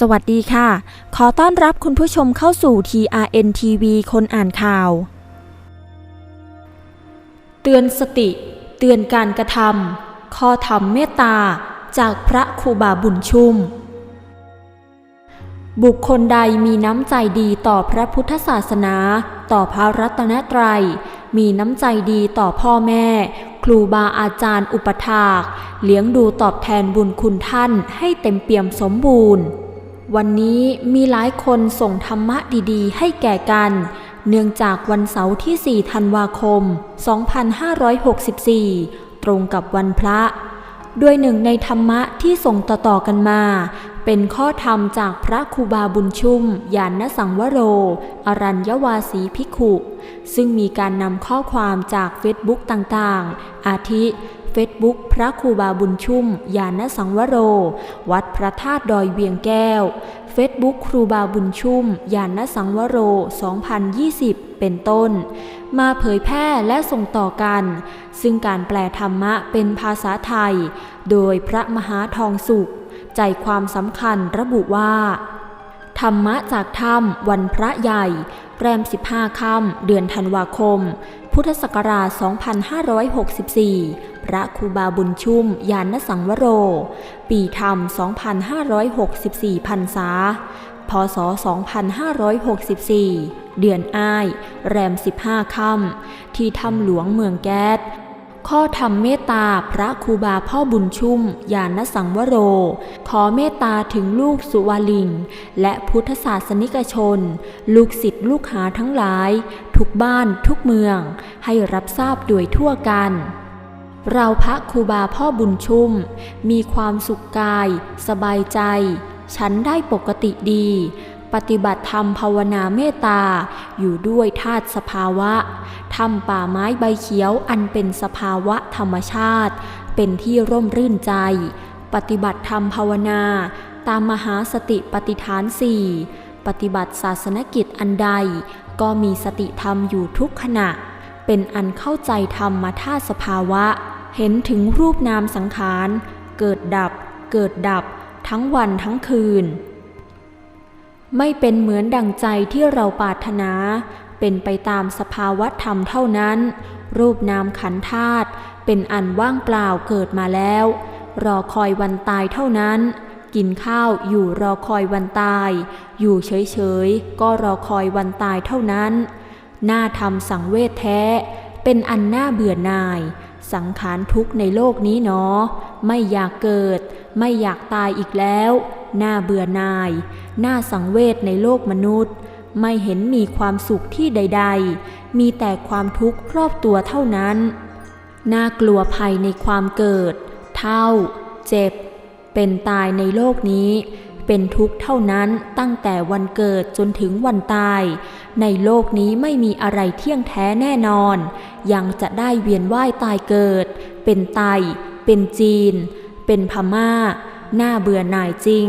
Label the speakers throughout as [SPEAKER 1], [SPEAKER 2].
[SPEAKER 1] สวัสดีค่ะ ขอต้อนรับคุณผู้ชมเข้าสู่ TRN TV คนอ่านข่าว เตือนสติ เตือนการกระทำข้อธรรมเมตตา จากพระครูบาบุญชุ่ม บุคคลใดมีน้ำใจดีต่อพระพุทธศาสนา ต่อพระรัตนตรัย มีน้ำใจดีต่อพ่อแม่ ครูบาอาจารย์อุปถาก เลี้ยงดูตอบแทนบุญคุณท่านให้เต็มเปี่ยมสมบูรณ์ วันนี้มีหลายคนส่งธรรมะดีๆ ให้แก่กัน เนื่องจากวันเสาร์ที่ 4 ธันวาคม 2564 ตรงกับวันพระ ด้วยหนึ่งในธรรมะที่ส่งต่อๆกันมา เป็นข้อธรรมจากพระครูบาบุญชุ่ม ยานนสังวโร อรัญยวาสีภิกขุ ซึ่งมีการนำข้อความจากเฟซบุ๊กต่างๆ อาทิ เฟซบุ๊กพระครูบาบุญชุ่ม ยานสังวโร วัดพระธาตุดอยเวียงแก้วเฟซบุ๊กครูบาบุญชุ่ม ยานสังวโร 2020 เป็นต้น มาเผยแพร่และส่งต่อกัน ซึ่งการแปลธรรมะเป็นภาษาไทย โดยพระมหาทองสุข ใจความสำคัญระบุว่า ธรรมะจากถ้ำวันพระใหญ่ แรม 15 ค่ำ เดือนธันวาคม พุทธศักราช 2564 พระครูบาบุญชุ่ม ยานสังวโร ปีธรรม 2564พรรษา พศ 2564 เดือนอ้าย แรม 15 ค่ำ ที่ถ้ำหลวงเมืองแก๊ส ข้อธรรมเมตตาพระครูบาพ่อบุญชุ่มยานสังวโร ขอเมตตาถึงลูกสุวาลิง และพุทธศาสนิกชน ลูกศิษย์ลูกหาทั้งหลาย ทุกบ้านทุกเมือง ให้รับทราบโดยทั่วกันเราพระครูบาพ่อบุญชุ่ม มีความสุขกาย สบายใจ ฉันได้ปกติดี ปฏิบัติธรรมภาวนาเมตตา อยู่ด้วยธาตุสภาวะทำป่าไม้ใบเขียวอันเป็นสภาวะธรรมชาติ เป็นที่ร่มรื่นใจ ปฏิบัติธรรมภาวนา ตามมหาสติปฏิฐานสี่ปฏิบัติศาสนกิจอันใด ก็มีสติธรรมอยู่ทุกขณะ เป็นอันเข้าใจธรรมมาธาตุสภาวะ เห็นถึงรูปนามสังขาร เกิดดับ เกิดดับ ทั้งวันทั้งคืน ไม่เป็นเหมือนดังใจที่เราปรารถนา เป็นไปตามสภาวะธรรมเท่านั้น รูปนามขันธาตุเป็นอันว่างเปล่าเกิดมาแล้ว รอคอยวันตายเท่านั้น กินข้าวอยู่รอคอยวันตาย อยู่เฉยๆ ก็รอคอยวันตายเท่านั้น หน้าทำสังเวชแท้ เป็นอันน่าเบื่อหน่าย สังขารทุกข์ในโลกนี้เนาะไม่อยากเกิด ไม่อยากตายอีกแล้ว น่าเบื่อหน่ายน่าสังเวชในโลกมนุษย์ ไม่เห็นมีความสุขที่ใด ๆ มีแต่ความทุกข์รอบตัวเท่านั้น น่ากลัวภัยในความเกิด เท่า เจ็บ เป็นตายในโลกนี้ เป็นทุกข์เท่านั้นตั้งแต่วันเกิดจนถึงวันตาย ในโลกนี้ไม่มีอะไรเที่ยงแท้แน่นอน ยังจะได้เวียนว่ายตายเกิด เป็นไต เป็นจีน เป็นพม่า น่าเบื่อหน่ายจริง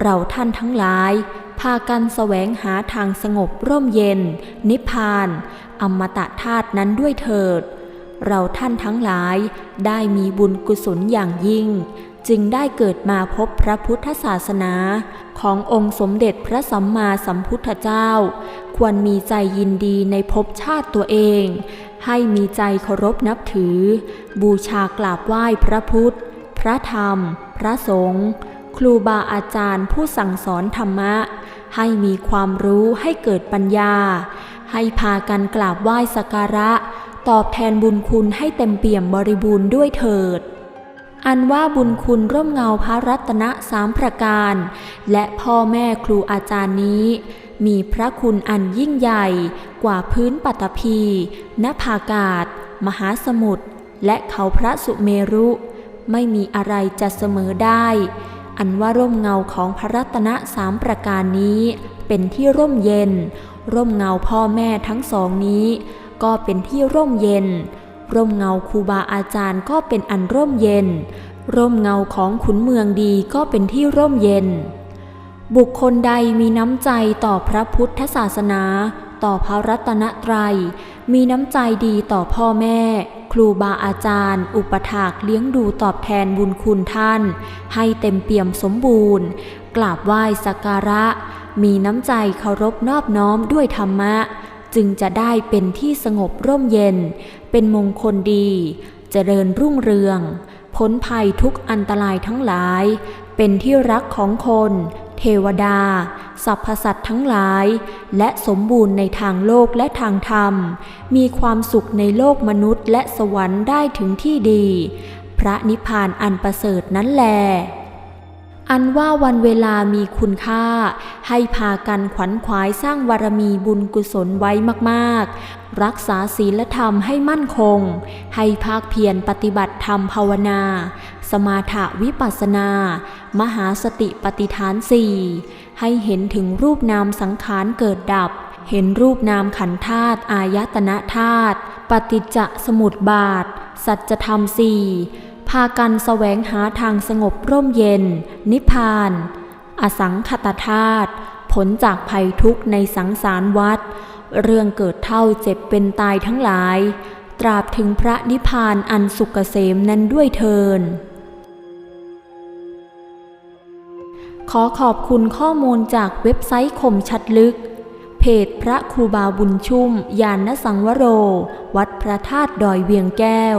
[SPEAKER 1] เราท่านทั้งหลาย พากันแสวงหาทางสงบร่มเย็น นิพพาน อมตะธาตุนั้นด้วยเถิด เราท่านทั้งหลายได้มีบุญกุศลอย่างยิ่ง จึงได้เกิดมาพบพระพุทธศาสนา ขององค์สมเด็จพระสัมมาสัมพุทธเจ้า ควรมีใจยินดีในภพชาติตัวเอง ให้มีใจเคารพนับถือ บูชากราบไหว้พระพุทธ พระธรรม พระสงฆ์ครูบาอาจารย์ผู้สั่งสอนธรรมะ ให้มีความรู้ให้เกิดปัญญา ให้พากันกราบไหว้สักการะ ตอบแทนบุญคุณให้เต็มเปี่ยมบริบูรณ์ด้วยเถิด อันว่าบุญคุณร่มเงาพระรัตนสามประการ และพ่อแม่ครูอาจารย์นี้ มีพระคุณอันยิ่งใหญ่กว่าพื้นปัตภีนภากาศ มหาสมุทรและเขาพระสุเมรุ ไม่มีอะไรจะเสมอได้ อันว่าร่มเงาของพระรัตนสามประการนี้ เป็นที่ร่มเย็น ร่มเงาพ่อแม่ทั้งสองนี้ ก็เป็นที่ร่มเย็น ร่มเงาครูบาอาจารย์ก็เป็นอันร่มเย็น ร่มเงาของขุนเมืองดีก็เป็นที่ร่มเย็นบุคคลใดมีน้ำใจต่อพระพุทธศาสนา ต่อพระรัตนตรัย มีน้ำใจดีต่อพ่อแม่ ครูบาอาจารย์ อุปถากเลี้ยงดูตอบแทนบุญคุณท่าน ให้เต็มเปี่ยมสมบูรณ์ กราบไหว้สักการะ มีน้ำใจเคารพนอบน้อมด้วยธรรมะ จึงจะได้เป็นที่สงบร่มเย็น เป็นมงคลดี เจริญรุ่งเรือง พ้นภัยทุกอันตรายทั้งหลาย เป็นที่รักของคน เทวดา สรรพสัตว์ทั้งหลาย และสมบูรณ์ในทางโลกและทางธรรม มีความสุขในโลกมนุษย์และสวรรค์ได้ถึงที่ดี พระนิพพานอันประเสริฐนั้นแล อันว่าวันเวลามีคุณค่า ให้พากันขวัญขวายสร้างบารมีบุญกุศลไว้มากๆ รักษาศีลธรรมให้มั่นคง ให้ภาคเพียรปฏิบัติธรรมภาวนา สมาถะวิปัสสนา มหาสติปฏิฐานสี่ให้เห็นถึงรูปนามสังขารเกิดดับ เห็นรูปนามขันธ์ธาตุอายตนะธาตุปฏิจจสมุทบาท สัจธรรมสี่ พากันแสวงหาทางสงบร่มเย็น นิพพาน อสังขตธาตุผลจากภัยทุกข์ในสังสารวัฏเรื่องเกิดเท่าเจ็บเป็นตายทั้งหลาย ตราบถึงพระนิพพานอันสุกเกษมนั้นด้วยเทินขอขอบคุณข้อมูลจากเว็บไซต์คมชัดลึก เพจพระครูบาบุญชุ่ม ยานสังวโร วัดพระธาตุดอยเวียงแก้ว